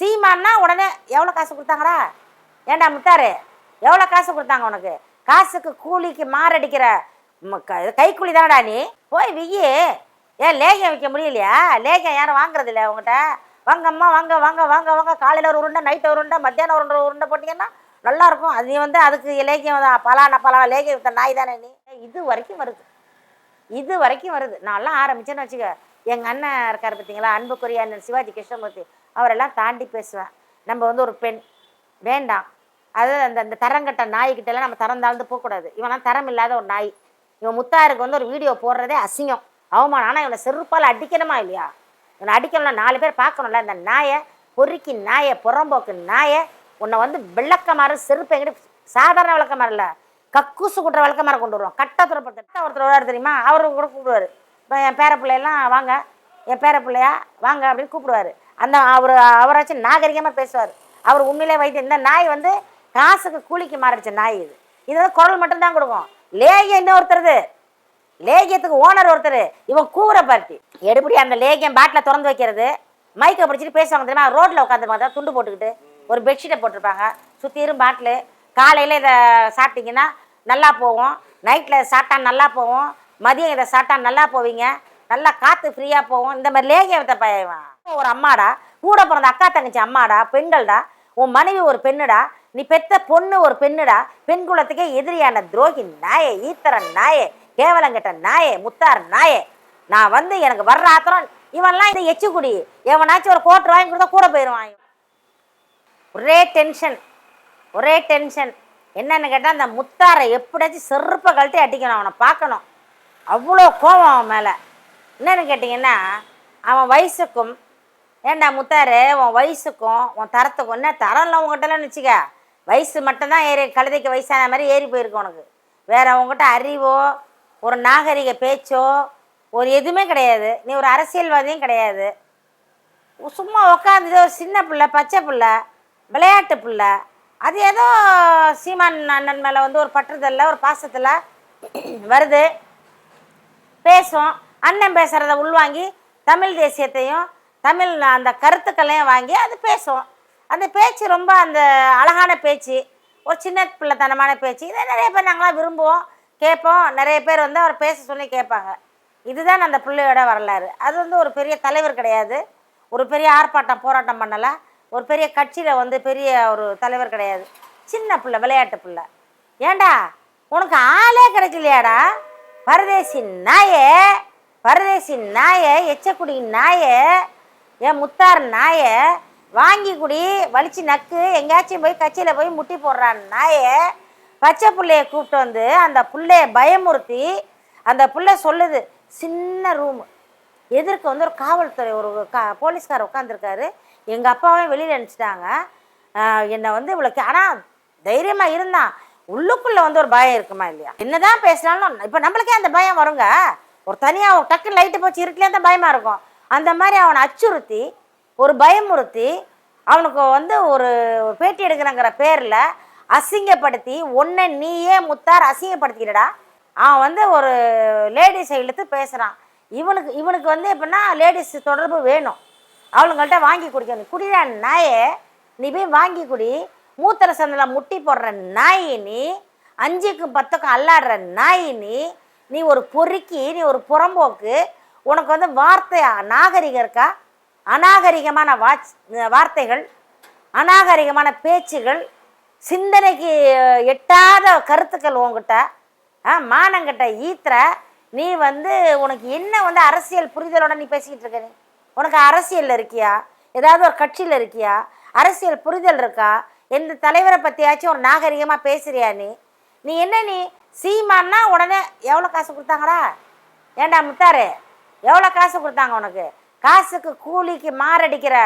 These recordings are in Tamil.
சீமான்னா உடனே எவ்வளோ காசு கொடுத்தாங்கடா? ஏன்டா முத்தாரு எவ்வளோ காசு கொடுத்தாங்க உனக்கு? காசுக்கு கூலிக்கு மாரடிக்கிற ம- க- கைக்கூலி தானடா நீ? போய் வியி. ஏன் லேகியம் விற்க முடியலையா? லேகியம் யாரும் வாங்குறது இல்லையா உங்கள்கிட்ட வாங்கம்மா வாங்க வாங்க வாங்க வாங்க. காலையில் ஒரு உருண்டை நைட்டு ஒரு உருண்டை மத்தியானம் ஒரு உருண்டை போட்டிங்கன்னா நல்லா இருக்கும் அது நீ வந்து அதுக்கு லேகியம் தான் பலான பலான லேகியம் வித்த நாய் தானே நீ? இது வரைக்கும் வருது. இது வரைக்கும் வருது. நான்லாம் ஆரம்பிச்சேன்னு வச்சுக்க. எங்கள் அண்ணன் இருக்கார் பார்த்தீங்களா அன்புக்குரிய அண்ணன் சிவாஜி கிருஷ்ணமூர்த்தி அவரெல்லாம் தாண்டி பேசுவேன். நம்ம வந்து ஒரு பெண். வேண்டாம். அது அந்த அந்த தரங்கட்ட நாய்கிட்டலாம் நம்ம தரம் தாழ்ந்து போகக்கூடாது. இவன்லாம் தரம் இல்லாத ஒரு நாய். இவன் முத்தாருக்கு வந்து ஒரு வீடியோ போடுறதே அசிங்கம். அவமானம். ஆனால் இவனை செருப்பால் அடிக்கணுமா இல்லையா? இவனை அடிக்கணும்னா நாலு பேர் பார்க்கணும்ல. இந்த நாயை பொறுக்கி நாயை புறம்போக்கு நாயை உன்னை வந்து விளக்கமாறு செருப்பு எங்கிட்ட சாதாரண விளக்கமாறு இல்லை கக்கூசு குட்டுற விளக்கமாறு கொண்டு வருவோம் கட்டத்துறப்படுத்த ஒருத்தர் வருவார் தெரியுமா? அவர் கூட கூப்பிடுவார். இப்போ என் பேர பிள்ளையெல்லாம் வாங்க என் பேர பிள்ளையா வாங்க அப்படின்னு கூப்பிடுவாரு. அந்த அவர் அவராச்சும் நாகரிகமாக பேசுவார். அவர் உண்மையிலே வைத்து இந்த நாய் வந்து காசுக்கு கூலிக்கு மாறிடுச்ச நாய் இது. இது வந்து குரல் மட்டும்தான் கொடுக்கும். லேகியம் இன்னொருத்தருது லேகியத்துக்கு ஓனர் ஒருத்தர். இவன் கூற பார்ட்டி எடுபடி அந்த லேகியம் பாட்டில் திறந்து வைக்கிறது. மைக்கை பிடிச்சிட்டு பேசுவாங்க தெரியுமா? ரோட்டில் உட்காந்துருப்பாங்க துண்டு போட்டுக்கிட்டு ஒரு பெட்ஷீட்டை போட்டிருப்பாங்க. சுற்றியிரும் பாட்டிலு. காலையில் இதை சாப்பிட்டீங்கன்னா நல்லா போகும். நைட்டில் சாப்பிட்டா நல்லா போகும். மதியம் இதை சாப்பிட்டா நல்லா போவீங்க. நல்லா காற்று ஃப்ரீயாக போகும். இந்த மாதிரி லேகியத்தை பயவான் ஒரு அம்மாடா. கூட பிறந்த அக்கா தங்கச்சி அம்மாடா. பெண்கள்டா. உன் மனைவி ஒரு பெண்ணுடா. நீ பெத்த பொண்ணு ஒரு பெண்ணுடா. பெண் குலத்துக்கே எதிரியான துரோகி நாயே ஈத்தர நாயே கேவலங்கிட்ட நாயே முத்தார் நாயே. நான் வந்து எனக்கு வர்ற ஆத்திரம் இவன்லாம் இந்த எச்சுக்குடி. எவனாச்சும் ஒரு கோட்டு வாங்கி கொடுத்தா கூட போயிடுவான் ஒரே டென்ஷன் ஒரே டென்ஷன் என்னன்னு கேட்டால் அந்த முத்தாரை எப்படியாச்சும் செருப்பை கழட்டி அடிக்கணும். அவனை பார்க்கணும். அவ்வளோ கோவம் அவன் மேலே. என்னன்னு கேட்டிங்கன்னா அவன் வயசுக்கும் ஏண்டா முத்தாரு உன் வயசுக்கும் உன் தரத்துக்கும் என்ன தரம்ல உங்ககிட்டலாம் வச்சுக்க. வயசு மட்டும்தான் ஏறி கழுதைக்கு வயசான மாதிரி ஏறி போயிருக்கும் உனக்கு. வேறு அவங்ககிட்ட அறிவோ ஒரு நாகரிக பேச்சோ ஒரு எதுவுமே கிடையாது. நீ ஒரு அரசியல்வாதியும் கிடையாது. சும்மா உக்காந்துது ஒரு சின்ன பிள்ளை பச்சை பிள்ளை விளையாட்டு பிள்ளை அது ஏதோ சீமான் அண்ணன் மேலே வந்து ஒரு பற்றுதலில் ஒரு பாசத்தில் வருது. பேசும் அண்ணன் பேசுகிறத உள்வாங்கி தமிழ் தேசியத்தையும் தமிழ் அந்த கருத்துக்களையும் வாங்கி அது பேசும் அந்த பேச்சு ரொம்ப அந்த அழகான பேச்சு ஒரு சின்ன பிள்ளைத்தனமான பேச்சு. இதை நிறைய பேர் நாங்களாம் விரும்புவோம் கேட்போம். நிறைய பேர் வந்து அவர் பேச சொல்லி கேட்பாங்க. இதுதான் அந்த பிள்ளையோட வரலாறு. அது வந்து ஒரு பெரிய தலைவர் கிடையாது. ஒரு பெரிய ஆர்ப்பாட்டம் போராட்டம் பண்ணலை. ஒரு பெரிய கட்சியில் வந்து பெரிய ஒரு தலைவர் கிடையாது. சின்ன பிள்ளை விளையாட்டு பிள்ளை. ஏன்டா உனக்கு ஆளே கிடைக்கலையாடா? பரதேசி நாயே பரதேசி நாய எச்சக்குடி நாய என் முத்தார் நாய வாங்கி குடி வலிச்சு நக்கு எங்கேயாச்சும் போய் கட்சியில் போய் முட்டி போடுறான் நாய. பச்சை பிள்ளைய கூப்பிட்டு வந்து அந்த பிள்ளைய பயமுறுத்தி அந்த பிள்ளை சொல்லுது சின்ன ரூமு எதிர்க்க வந்து ஒரு காவல்துறை ஒரு கா போலீஸ்கார் உட்காந்துருக்காரு எங்கள் அப்பாவே வெளியில் அனுப்பிச்சிட்டாங்க. என்னை வந்து இவ்வளோ ஆனால் தைரியமாக இருந்தான். உள்ளுக்குள்ளே வந்து ஒரு பயம் இருக்குமா இல்லையா? என்னதான் பேசினாலும் இப்போ நம்மளுக்கே அந்த பயம் வருங்க. ஒரு தனியாக டக்குன்னு லைட்டு போச்சு இருட்டிலே தான் பயமாக இருக்கும். அந்த மாதிரி அவனை அச்சுறுத்தி ஒரு பயமுறுத்தி அவனுக்கு வந்து ஒரு பேட்டி எடுக்கிறங்கிற பேரில் அசிங்கப்படுத்தி ஒன்றை நீயே முத்தார் அசிங்கப்படுத்திக்கிடா அவன் வந்து ஒரு லேடிஸை இழுத்து பேசுகிறான் இவனுக்கு இவனுக்கு வந்து எப்படின்னா லேடிஸ் தொடர்பு வேணும். அவளுங்கள்ட்ட வாங்கி குடிக்கணும். குடிடா நாயே நீ போய் வாங்கி குடி. மூத்திர சந்தில் முட்டி போடுற நாய் நீ அஞ்சுக்கும் பத்துக்கும் அல்லாடுற நாய் நீ நீ ஒரு பொறுக்கி நீ ஒரு புறம்போக்கு உனக்கு வந்து வார்த்தை நாகரிகம் இருக்கா? அநாகரிகமான வாச் வார்த்தைகள் அநாகரிகமான பேச்சுகள் சிந்தனைக்கு எட்டாத கருத்துக்கள் உங்ககிட்ட ஆ மானங்கிட்ட ஈத்துற நீ வந்து உனக்கு என்ன வந்து அரசியல் புரிதலோட நீ பேசிக்கிட்டு இருக்க நீ? உனக்கு அரசியலில் இருக்கியா? ஏதாவது ஒரு கட்சியில் இருக்கியா? அரசியல் புரிதல் இருக்கா? எந்த தலைவரை பற்றியாச்சும் ஒரு நாகரிகமாக பேசுறியா நீ? நீ என்ன நீ? சீமான்னா உடனே எவ்வளோ காசு கொடுத்தாங்கடா? ஏண்டா முத்தாரு எவ்வளோ காசு கொடுத்தாங்க உனக்கு? காசுக்கு கூலிக்கு மாரடிக்கிற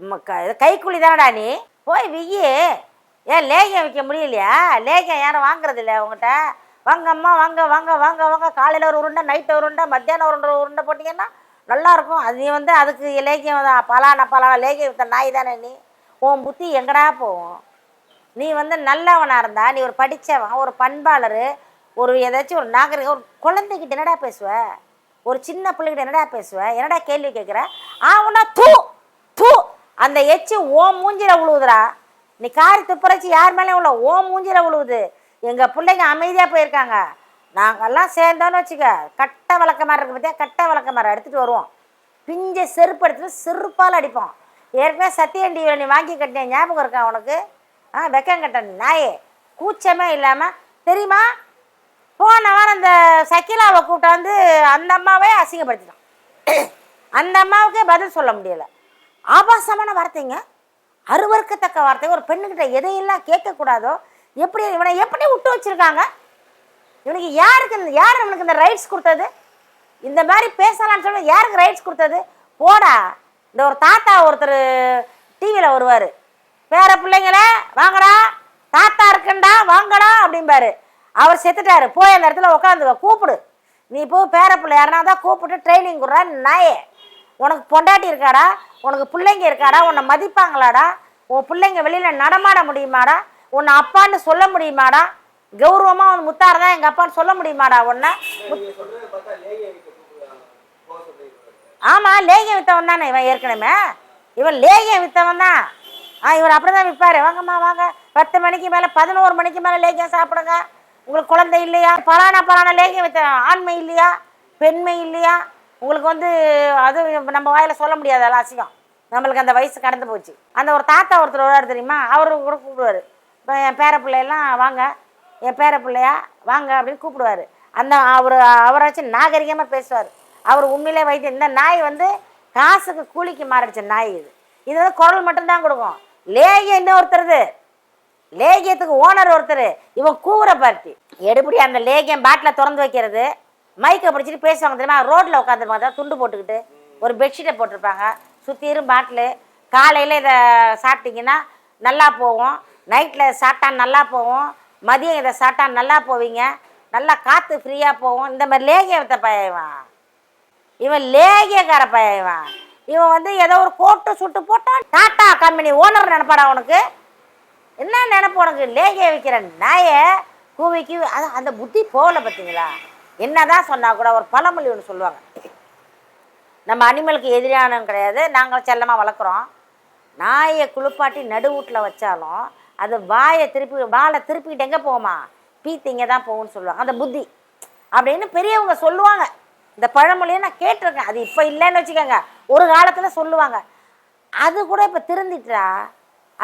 ம- க- கைக்கூலி தானடா நீ? போய் வியி ஏன் லேகியம் விற்க முடியலையா? லேகியம் யாரும் வாங்குறது இல்லை உங்ககிட்ட? வாங்க அம்மா வாங்க வாங்க வாங்க வாங்க. காலையில் ஒரு உருண்டை நைட்டு ஒரு உருண்டை மத்தியானம் ஒரு உருண்டை உருண்டை போட்டிங்கன்னா நல்லா இருக்கும். அது நீ வந்து அதுக்கு லேகியம் தான். பலான பலான லேகியம் வித்த நாய் தானே நீ? உன் புத்தி எங்கடா போகும்? நீ வந்து நல்லவனாக இருந்தா நீ ஒரு படித்தவன் ஒரு பண்பாளர் ஒரு ஏதாச்சும் ஒரு நாகரிகம் ஒரு குழந்தைகிட்ட என்னடா பேசுவ? ஒரு சின்ன பிள்ளைகிட்ட என்னடா பேசுவ? என்னடா கேள்வி கேட்குற ஆவுனா தூ தூ. அந்த எச்சு ஓ மூஞ்சில விழுவுதுடா நீ காரி துப்புரச்சு யார் மேலே உள்ள ஓ மூஞ்சில விழுவுது எங்கள் பிள்ளைங்க அமைதியாக போயிருக்காங்க. நாங்கெல்லாம் சேர்ந்தோன்னு வச்சுக்க கட்டை விளக்க மாதிரி இருக்கு பார்த்தியா கட்டை விளக்க மாதிரி எடுத்துகிட்டு வருவோம். பிஞ்ச செருப்பு எடுத்துட்டு செருப்பால் அடிப்போம். ஏற்கனவே சத்தியன் டிவியில் நீ வாங்கி கட்டின ஞாபகம் இருக்கா உனக்கு? ஆ வெக்கம் கட்ட நாயே. கூச்சமே இல்லாமல் தெரியுமா? போன வாரம் அந்த சக்கிலாவை கூட்டாந்து அந்த அம்மாவே அசிங்கப்படுத்திட்டான். அந்த அம்மாவுக்கே பதில் சொல்ல முடியல. ஆபாசமான வார்த்தைங்க. அருவறுக்கத்தக்க வார்த்தை. ஒரு பெண்ணுக்கிட்ட எதையெல்லாம் கேட்கக்கூடாதோ எப்படி இவனை எப்படி விட்டு வச்சுருக்காங்க? இவனுக்கு யாருக்கு இந்த யார் இவனுக்கு இந்த ரைட்ஸ் கொடுத்தது? இந்த மாதிரி பேசலாம்னு சொல்ல யாருக்கு ரைட்ஸ் கொடுத்தது? போடா. இந்த ஒரு தாத்தா ஒருத்தர் டிவியில் வருவார். பேர பிள்ளைங்களே வாங்கடா. தாத்தா இருக்குண்டா வாங்கடா அப்படிம்பாரு. அவர் செத்துட்டாரு. போய் அந்த இடத்துல உட்காந்துக்க கூப்பிடு. நீ போ பேர பிள்ளை யாருனா தான் கூப்பிட்டு ட்ரைனிங் கொடுறா நாயே. உனக்கு பொண்டாட்டி இருக்காடா உனக்கு பிள்ளைங்க இருக்காடா உன்னை மதிப்பாங்களாடா. உன் பிள்ளைங்க வெளியில் நடமாட முடியுமாடா? உன்னை அப்பான்னு சொல்ல முடியுமாடா? கௌரவமாக உன் முத்தார் தான் எங்கள் அப்பான்னு சொல்ல முடியுமாடா உன்னை? ஆமாம் லேகியம் விற்றவன் தானே இவன் ஏற்கனவே? இவன் லேகியம் விற்றவன் தான். ஆ இவர் அப்படி தான் விற்பார். வாங்கம்மா வாங்க. பத்து மணிக்கு மேலே பதினோரு மணிக்கு மேலே லேகியம் சாப்பிடுங்க. உங்களுக்கு குழந்தை இல்லையா? பலான பலான லேகியம் விற்ற ஆண்மை இல்லையா? பெண்மை இல்லையா? உங்களுக்கு வந்து அது நம்ம வாயில் சொல்ல முடியாது அதெல்லாம் அசிங்கம். நம்மளுக்கு அந்த வயசு கடந்து போச்சு. அந்த ஒரு தாத்தா ஒருத்தர் வருவார் தெரியுமா? அவர் கூட கூப்பிடுவார். இப்போ என் பேர பிள்ளையெல்லாம் வாங்க. என் பேர பிள்ளையா வாங்க அப்படின்னு கூப்பிடுவாரு. அந்த அவர் அவராச்சும் நாகரிகமாக பேசுவார். அவர் உண்மையிலே வைத்தியம் இந்த நாய் வந்து காசுக்கு கூலிக்கு மாறிடுச்ச நாய் இது. இது வந்து குரல் மட்டும்தான் கொடுக்கும். லேகியம் இன்னொருத்தருது. லேகியத்துக்கு ஓனர் ஒருத்தர். இவன் கூவுற பார்ட்டி எடுபடி அந்த லேகியம் பாட்டில் திறந்து வைக்கிறது. மைக்கை பிடிச்சிட்டு பேசுவாங்க தெரியுமா? ரோட்டில் உட்காந்துருப்பாங்க துண்டு போட்டுக்கிட்டு ஒரு பெட்ஷீட்டை போட்டிருப்பாங்க. சுற்றிரும் பாட்டிலு. காலையில் இதை சாப்பிட்டீங்கன்னா நல்லா போகும். நைட்டில் சாப்பிட்டா நல்லா போகும். மதியம் இதை சாப்பிட்டா நல்லா போவீங்க. நல்லா காற்று ஃப்ரீயாக போகும். இந்த மாதிரி லேகியத்தை பயவான் இவன் லேகியக்கார பையன் இவன். இவன் வந்து ஏதோ ஒரு கோட்டு சுட்டு போட்டான் டாட்டா கம்பெனி ஓனர் நினைப்பாடா உனக்கு? என்ன நினைப்பு உனக்கு? லேகிய விற்கிற நாயை கூவிக்கு அது அந்த புத்தி போகல பார்த்தீங்களா என்னதான் சொன்னால் கூட ஒரு பழமொழி ஒன்று சொல்லுவாங்க. நம்ம அனிமலுக்கு எதிரானவங்க கிடையாது நாங்கள் செல்லமாக வளர்க்குறோம். நாயை குளிப்பாட்டி நடுவூட்டில் வச்சாலும் அது வாயை திருப்பி வாழை திருப்பிக்கிட்டு எங்கே போகுமா? பீத்திங்க தான் போகும்னு சொல்லுவாங்க. அந்த புத்தி. அப்படின்னு பெரியவங்க சொல்லுவாங்க. இந்த பழமொழியை நான் கேட்டிருக்கேன். அது இப்போ இல்லைன்னு வச்சுக்கோங்க. ஒரு காலத்தில் சொல்லுவாங்க. அது கூட இப்போ திருந்திட்டா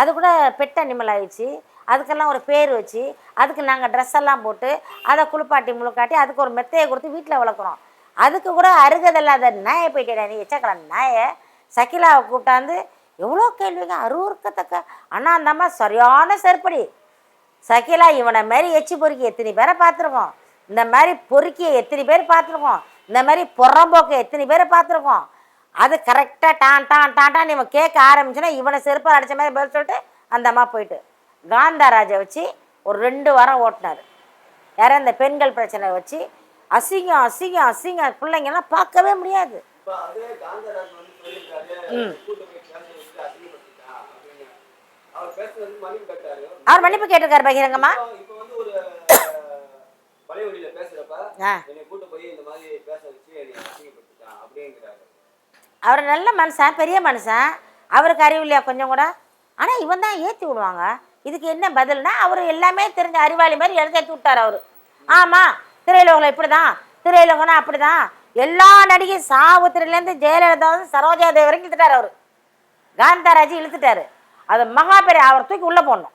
அது கூட பெட் அனிமல் ஆயிடுச்சு. அதுக்கெல்லாம் ஒரு பேர் வச்சு அதுக்கு நாங்கள் ட்ரெஸ் எல்லாம் போட்டு அதை குளிப்பாட்டி முழுக்காட்டி அதுக்கு ஒரு மெத்தையை கொடுத்து வீட்டில் வளர்க்குறோம். அதுக்கு கூட அருகதில்லாத நாயை போயிட்டேடா நீ எச்சக்கலாம் நாயை. சக்கிலாவை கூப்பிட்டாந்து எவ்வளோ கேள்விங்க. அருவருக்கத்தக்க. ஆனால் அந்த அம்மா சரியான செருப்படி. சகிலா இவனை மாதிரி எச்சி பொறுக்கி எத்தனை பேரை பார்த்துருக்கோம். இந்த மாதிரி பொறுக்கியை எத்தனை பேர் பார்த்துருக்கோம். இந்த மாதிரி புறம்போக்க எத்தனை பேரை பார்த்துருக்கோம்? அது கரெக்டாக டான் டான் டான் இவன் கேட்க ஆரம்பிச்சுன்னா இவனை செருப்பால் அடித்த மாதிரி பதில் சொல்லிட்டு அந்த அம்மா போயிட்டு. காந்தாராஜை வச்சு ஒரு ரெண்டு வாரம் ஓட்டினார். யாரும் இந்த பெண்கள் பிரச்சனை வச்சு அசிங்கம் அசிங்கம் அசிங்கம். பிள்ளைங்கெல்லாம் பார்க்கவே முடியாது. அவர் மன்னிப்பு கேட்டிருக்காரு பகிரங்கம்மா இப்போ- இப்போ வந்து ஒரு பழைய வழியில பேசுறப்ப ஆ. என்னை கூட்டு போய் இந்த மாதிரி பேச வச்சு என்னை அசிங்கப்படுத்திட்டான் அப்படிங்கிறாரு. அவர் நல்ல மனுஷன் பெரிய மனுஷன். அவருக்கு அறிவு இல்லையா கொஞ்சம் கூட? ஆனால் இவன் தான் ஏற்றி விடுவாங்க. இதுக்கு என்ன பதில்னா அவர் எல்லாமே தெரிஞ்ச அறிவாளி மாதிரி எழுதி ஏற்றி விட்டார் அவர். ஆமாம் திரையுலகில் இப்படி தான் திரையுலகம்னா அப்படி தான் எல்லா நடிகை சாவுத்திரிலேருந்து ஜெயலலிதா வந்து சரோஜா தேவி வரைக்கும் இழுத்துட்டார் அவர். காந்தாராஜ் இழுத்துட்டாரு. அது மகா பெரிய அவர் தூக்கி உள்ளே போடணும்.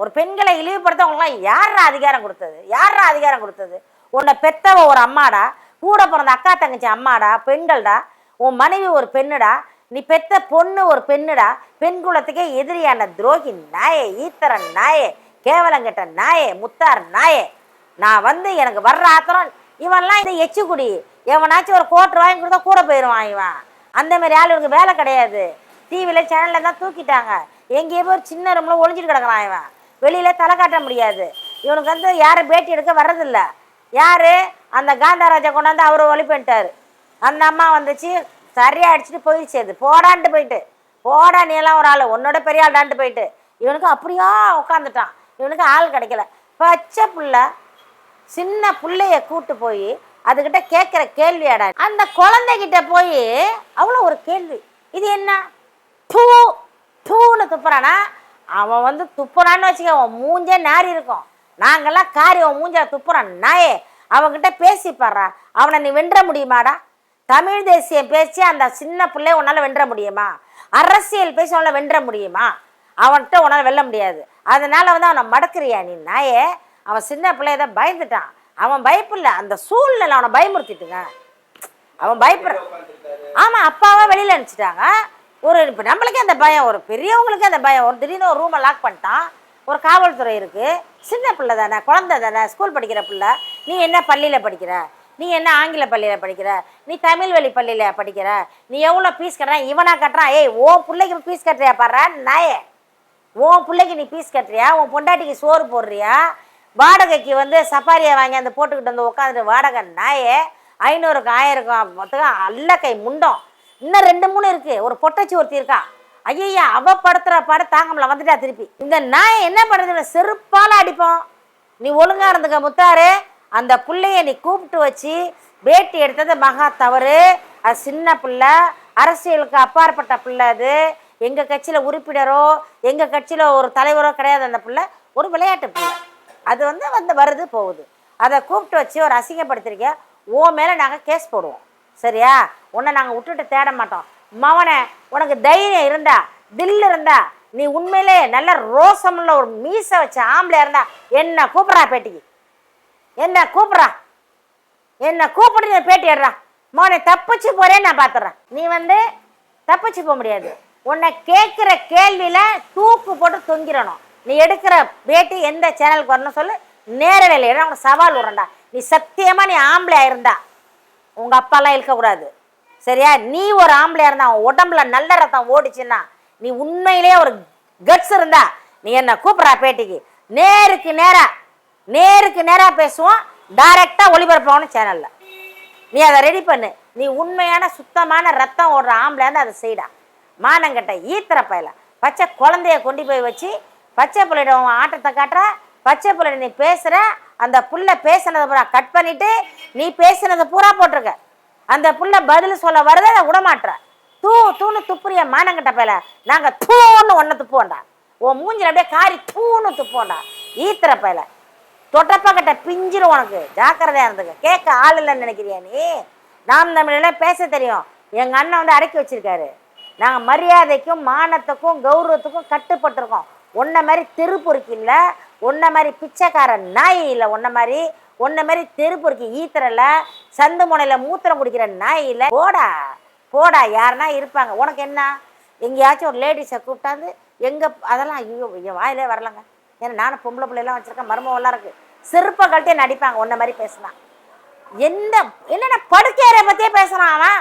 ஒரு பெண்களை இழிவுபடுத்த அவங்களாம் யாரா அதிகாரம் கொடுத்தது? யாரா அதிகாரம் கொடுத்தது? உன்னை பெத்தவ ஒரு அம்மாடா கூட பிறந்த அக்கா தங்கச்சி அம்மாடா பெண்கள்டா உன் மனைவி ஒரு பெண்ணுடா நீ பெத்த பொண்ணு ஒரு பெண்ணுடா பெண் குலத்துக்கே எதிரியான துரோகி நாயே ஈத்தரன் நாயே கேவலங்கிட்ட நாயே முத்தார் நாயே. நான் வந்து எனக்கு வர்ற ஆத்திரம் இவன்லாம் இந்த எச்சுக்குடி. எவனாச்சும் ஒரு கோட்டு வாங்கி கொடுத்தா கூட போயிடுவான் இவன். அந்த மாதிரி ஆள் இவனுக்கு வேலை கிடையாது. டிவியில் சேனலில் தான் தூக்கிட்டாங்க. எங்கேயோ ஒரு சின்ன ரூமில் ஒளிஞ்சிட்டு கிடக்குறான் இவன். வெளியில் தலை காட்ட முடியாது. இவனுக்கு வந்து யாரும் பேட்டி எடுக்க வர்றதில்ல. யார்? அந்த காந்தாராஜா கொண்டாந்து அவரை ஒளி பண்ணிட்டார். அந்த அம்மா வந்துச்சு சரியாக அடிச்சுட்டு போயிடுச்சு அது. போடான்ட்டு போயிட்டு. போடா நீ எல்லாம் ஒரு ஆள். உன்னோட பெரிய ஆள்டான்ட்டு போயிட்டு. இவனுக்கு அப்படியா உட்காந்துட்டான் இவனுக்கு ஆள் கிடைக்கல. பச்சை புள்ள சின்ன பிள்ளைய கூட்டு போய் அதுக்கிட்ட கேட்குற கேள்வியாடா அந்த குழந்தைகிட்ட போய் அவ்வளோ ஒரு கேள்வி. இது என்ன? பூ. பூன்னு துப்புறானா? அவன் வந்து துப்புறான்னு வச்சுக்க அவன் மூஞ்சே நாரி இருக்கும். நாங்கெல்லாம் காரி அவன் மூஞ்சா துப்புறான். நாயே அவன்கிட்ட பேசி பாடுறா. அவனை நீ வென்ற முடியுமாடா? தமிழ் தேசியம் பேசி அந்த சின்ன பிள்ளை உன்னால் வென்ற முடியுமா? அரசியல் பேசி உன்னால் வென்ற முடியுமா? அவன்கிட்ட உன்னால் வெல்ல முடியாது. அதனால் வந்து அவனை மடக்குறியா நீ நாயே? அவன் சின்ன பிள்ளையதான் பயந்துட்டான். அவன் பயப்பில்ல அந்த சூழ்நிலை அவனை பயமுறுத்திட்டுங்க. அவன் பயப்படுறான். ஆமாம் அப்பாவை வெளியில் அனுப்பிச்சிட்டாங்க. ஒரு இப்போ நம்மளுக்கே அந்த பயம் ஒரு பெரியவங்களுக்கே அந்த பயம். ஒரு திடீர்னு ஒரு ரூமை லாக் பண்ணிட்டான் ஒரு காவல்துறை இருக்குது சின்ன பிள்ளை தானே குழந்தை தானே ஸ்கூல் படிக்கிற பிள்ளை. நீ என்ன பள்ளியில் படிக்கிற? நீ என்ன ஆங்கில பள்ளியில் படிக்கிற? நீ தமிழ் வழி பள்ளியில் படிக்கிற? நீ எவ்வளோ ஃபீஸ் கட்டுற? இவனா கட்டுறான். ஏய் ஓ பிள்ளைக்கு ஃபீஸ் கட்டுறியா பாரு? நாயே. உன் பிள்ளைக்கு நீ ஃபீஸ் கட்டுறியா? உன் பொண்டாட்டிக்கு சோறு போடுறியா? வாடகைக்கு வந்து சஃபாரியை வாங்கி அந்த போட்டுக்கிட்டு வந்து உட்காந்துட்டு வாடகை நாயே. ஐநூறுக்கு ஆயிரம் மொத்தம் அல்ல கை முண்டம். இன்னும் ரெண்டு மூணு இருக்கு. ஒரு பொட்டச்சி ஒருத்தி இருக்கா. ஐயா அவ படுத்துற பாட தாங்கம்ல வந்துட்டா திருப்பி. இந்த நான் என்ன பண்ணுறது செருப்பால அடிப்போம். நீ ஒழுங்கா இருந்துக்க முத்தாரு. அந்த பிள்ளைய நீ கூப்பிட்டு வச்சு பேட்டி எடுத்தது மகா தவறு. அது சின்ன பிள்ளை அரசியலுக்கு அப்பாற்பட்ட பிள்ளை அது. எங்கள் கட்சியில் உறுப்பினரோ எங்கள் கட்சியில் ஒரு தலைவரோ கிடையாது அந்த பிள்ளை. ஒரு விளையாட்டு பிள்ளை. அது வந்து வந்து வருது போகுது. அதை கூப்பிட்டு வச்சு ஒரு அசிங்கப்படுத்திருக்க. ஓ மேலே நாங்கள் கேஸ் போடுவோம். சரியா? உன்னை நாங்கள் விட்டுட்டு தேட மாட்டோம். மவனே உனக்கு தைரியம் இருந்தா தில் இருந்தா நீ உண்மையிலே நல்ல ரோசமுள்ள ஒரு மீசை வச்ச ஆம்பளையாக இருந்தா என்ன கூப்பிட்றா பேட்டிக்கு என்ன கூப்பிட்றா. என்ன கூப்பிட்டு நீ பேட்டி எடுறா மோனை தப்பிச்சு போகிறேன்னு நான் பார்த்துறேன் நீ வந்து தப்பிச்சு போக முடியாது. உன்னை கேட்குற கேள்வியில் தூக்கு போட்டு தொங்கிடணும். நீ எடுக்கிற பேட்டி எந்த சேனலுக்கு வரணும் சொல்லு. நேரலையில் ஏன்னா உனக்கு சவால் விடுறேன்டா நீ சத்தியமாக நீ ஆம்பளையாக இருந்தா உங்கள் அப்பாலாம் இழுக்கக்கூடாது. சரியா? நீ ஒரு ஆம்பளையாக இருந்தா அவன் உடம்புல நல்ல ரத்தம் ஓடிச்சுன்னா நீ உண்மையிலேயே ஒரு கட்ஸ் இருந்தா நீ என்ன கூப்பிட்றா பேட்டிக்கு. நேருக்கு நேராக நேருக்கு நேராக பேசுவோம் டைரெக்டாக ஒளிபரப்பாகணும் சேனலில் நீ அதை ரெடி பண்ணு. நீ உண்மையான சுத்தமான ரத்தம் ஓடுற ஆம்பளை அதை செய்டா. மானங்கட்ட ஈத்திர பயல. பச்சை குழந்தைய கொண்டு போய் வச்சு பச்சை பிள்ளையிட ஆட்டத்தை காட்டுற பச்சை பிள்ளையிட நீ பேசுகிற அந்த புள்ள பேசுனதை பூரா கட் பண்ணிட்டு நீ பேசுனதை பூரா போட்டிருக்க. அந்த புள்ள பதில் சொல்ல வருது அதை விடமாட்டுற தூ தூணு துப்புறிய மானங்கிட்ட பேல நாங்கள் தூன்னு ஒன்றை துப்புவோண்டா உன் மூஞ்சில் அப்படியே காரி தூணு துப்புவோண்டா ஈத்திர பயல தொட்டப்பக்கட்ட பிஞ்சிரும் உனக்கு. ஜாக்கிரதையா இருந்துக்க. கேட்க ஆள் இல்லைன்னு நினைக்கிறியா நீ? நாம் தமிழெல்லாம் பேச தெரியும். எங்கள் அண்ணன் வந்து அடக்கி வச்சிருக்காரு. நாங்கள் மரியாதைக்கும் மானத்துக்கும் கௌரவத்துக்கும் கட்டுப்பட்டிருக்கோம். உன்ன மாதிரி தெருப்பொறுக்கி இல்லை உன்ன மாதிரி பிச்சைக்கார நாய் இல்லை. உன்ன மாதிரி உன்ன மாதிரி தெருப்பொறுக்கி ஈத்திரல சந்து முனையில் மூத்திரம் குடிக்கிற நாய் இல்லை. போடா போடா. யாருன்னா இருப்பாங்க. உனக்கு என்ன? எங்கேயாச்சும் ஒரு லேடிஸை கூப்பிட்டாந்து எங்கே அதெல்லாம் ஐயோ என் வாயிலே வரலங்க. ஏன்னா நானும் பொம்பளை பிள்ளைலாம் வச்சுருக்கேன். மருமகள்லாம் இருக்குது செருப்பை கழட்டே நடிப்பாங்க. உன்ன மாதிரி பேசினா. எந்த என்னென்ன படுக்கையறையை பற்றியே பேசுகிறான் அவன்.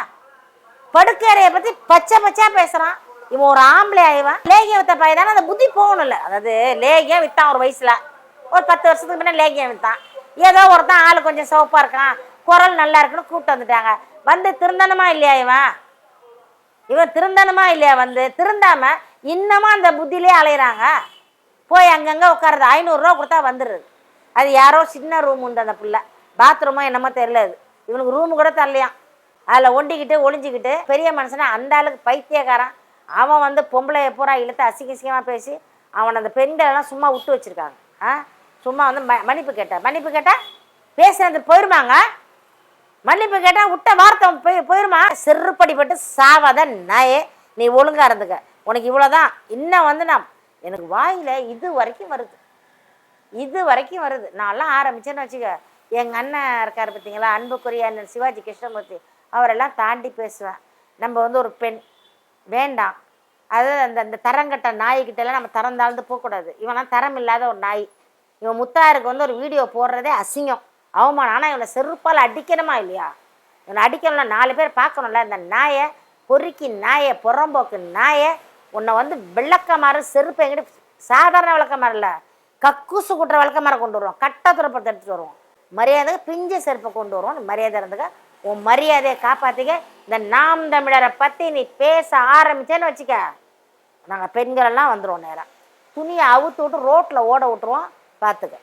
படுக்கையறையை பற்றி பச்சை பச்சையாக பேசுகிறான் இவன் ஒரு ஆம்பளை இவன் லேகியம் வித்த பையன் தானே அந்த புத்தி போகணும்ல. அதாவது லேகியம் விற்றான் ஒரு வயசில். ஒரு பத்து வருஷத்துக்கு முன்னே லேகியம் விற்றான் ஏதோ ஒருத்தன் ஆள் கொஞ்சம் சிவப்பாக இருக்கான் குரல் நல்லா இருக்குன்னு கூப்பிட்டு வந்துட்டாங்க. வந்து திருந்தனமா இல்லையா இவன்? இவன் திருந்தனமா இல்லையா வந்து? திருந்தாம இன்னமும் அந்த புத்தியிலே அலையிறாங்க. போய் அங்கங்கே உட்காருது. ஐநூறுரூவா கொடுத்தா வந்துடுது அது யாரோ சின்ன ரூம் உண்டு அந்த பிள்ளை. பாத்ரூமோ என்னமோ தெரியல அது. இவனுக்கு ரூமு கூட தரலையாம். அதில் ஒண்டிக்கிட்டு ஒளிஞ்சிக்கிட்டு பெரிய மனுஷனா அந்த ஆளுக்கு பைத்தியக்காரன். அவன் வந்து பொம்பளையை பூரா இழுத்து அசிங்க அசிங்கமாக பேசி அவன் அந்த பெண்களெல்லாம் சும்மா விட்டு வச்சிருக்காங்க. ஆ? சும்மா வந்து ம மன்னிப்பு கேட்டான் மன்னிப்பு கேட்டால் பேசுனது போயிருமாங்க? மன்னிப்பு கேட்டால் விட்ட வார்த்தை போய் போயிருமா? செருப்படிப்பட்டு சாவாத நாயே நீ ஒழுங்காக இருந்துக்க. உனக்கு இவ்வளோதான் இன்னும் வந்து நான் எனக்கு வாயில் இது வரைக்கும் வருது. இது வரைக்கும் வருது. நான்லாம் ஆரம்பிச்சேன்னு வச்சுக்க எங்கள் அண்ணன் இருக்கார் பார்த்தீங்களா அன்புக்குரிய அண்ணன் சிவாஜி கிருஷ்ணமூர்த்தி அவரெல்லாம் தாண்டி பேசுவேன். நம்ம வந்து ஒரு பெண் வேண்டாம். அது அந்த அந்த தரங்கட்ட நாய்கிட்டலாம் நம்ம தரம் தாழ்ந்து போகக்கூடாது. இவன்லாம் தரம் இல்லாத ஒரு நாய். இவன் முத்தாருக்கு வந்து ஒரு வீடியோ போடுறதே அசிங்கம். அவமானம். ஆனால் இவனை செருப்பால் அடிக்கணுமா இல்லையா? இவனை அடிக்கணும்னா நாலு பேர் பார்க்கணும்ல. இந்த நாயை பொறுக்கி நாயை புறம்போக்கு நாயை உன்னை வந்து விளக்கமாறு செருப்பு எங்கிட்ட சாதாரண விளக்கமாறு இல்லை. கக்கூசு குட்டுற விளக்கமாற கொண்டு வருவோம் கட்ட துரப்பத்தை எடுத்துகிட்டு வருவோம் மரியாதை பிஞ்சு செருப்பை கொண்டு வருவோம் மரியாதை இருந்துக்க உன் மரியாதையை காப்பாத்திக்க இந்த நாம் தமிழரை பற்றி நீ பேச ஆரம்பிச்சேன்னு வச்சுக்க. நாங்கள் பெண்களெல்லாம் வந்துடுவோம் நேரம் துணியை அவுத்து விட்டு ரோட்டில் ஓட விட்டுருவோம். பார்த்துக்க